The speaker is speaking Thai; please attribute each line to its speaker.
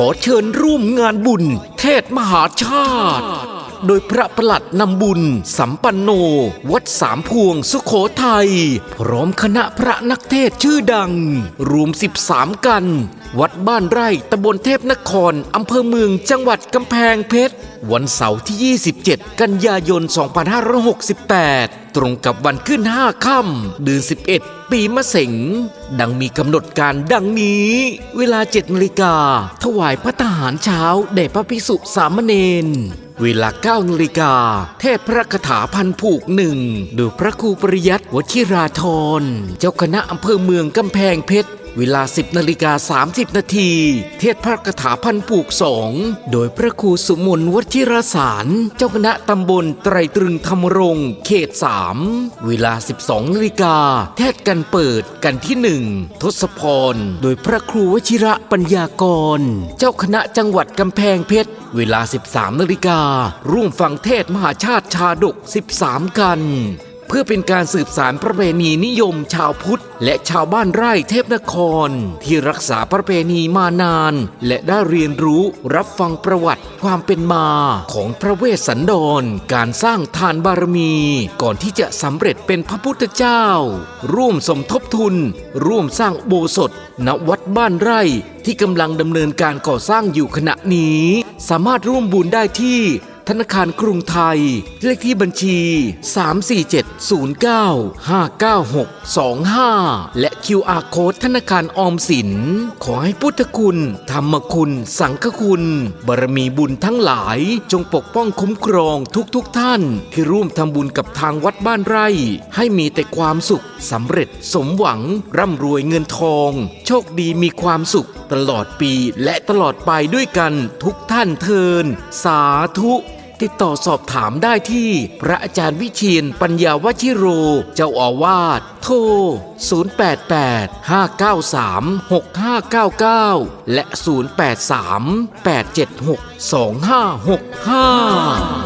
Speaker 1: ขอเชิญร่วมงานบุญ เทศมหาชาติ โดยพระประหลัดนำบุญ สัมปันโน วัดสามพวงสุขโขทัย พร้อมคณะพระนักเทศชื่อดัง รวม 13 กัน วัดบ้านไร่ตำบลเทพนครอำเภอเมืองจังหวัดกำแพงเพชร วันเสาร์ที่ 27 กันยายน 2568 ตรงกับวันขึ้น 5 ค่ำเดือน 11 ปีมะเสงดังมีกำหนดการดังนี้ เวลา7นาฬิกาถวายพระทหารเช้าแด่พระภิกษุสามเณร เวลา9นาฬิกา เทพพระคาถาพันผูกหนึ่งโดยพระครูปริยัติวชิราธรเจ้าคณะอำเภอเมืองกำแพงเพชร เวลา 10นาฬิกา30 นาที เทศพระคาถาพันผูกสองโดยพระครูสุมนวชิรสาร เจ้าคณะตำบลไตรตรึงธรรมรงค์เขต 3 เวลา 12นาฬิกาเทศกันเปิดกันที่หนึ่งทศพร โดยพระครูวชิระปัญญากร เจ้าคณะจังหวัดกำแพงเพชรเวลา 13นาฬิการ่วมฟังเทศมหาชาติชาดก 13 กัน เพื่อเป็นการสืบสารประเพณีนิยมชาวพุทธ และชาวบ้านไร่เทพนคร ที่รักษาประเพณีมานาน และได้เรียนรู้รับฟังประวัติความเป็นมาของพระเวสสันดร การสร้างทานบารมี ก่อนที่จะสำเร็จเป็นพระพุทธเจ้า ร่วมสมทบทุน ร่วมสร้างโบสถณวัดบ้านไร่ที่กำลังดำเนินการก่อสร้างอยู่ขณะนี้ สามารถร่วมบุญได้ที่ ธนาคารกรุงไทย เลขที่บัญชี 3470959625และ QR Code ธนาคารออมสิน ขอให้พุทธคุณ ธรรมคุณ สังฆคุณ บารมีบุญทั้งหลาย จงปกป้องคุ้มครองทุกๆทท่าน ที่ร่วมทำบุญกับทางวัดบ้านไร่ ให้มีแต่ความสุขสำเร็จสมหวัง ร่ำรวยเงินทอง โชคดีมีความสุขตลอดปีและตลอดไปด้วยกันทุกท่านเทิน สาธุ ติดต่อสอบถามได้ที่ พระอาจารย์วิเชียนปัญญาวชิโร เจ้าอาวาสโทร 088 593 6599 และ
Speaker 2: 0838762565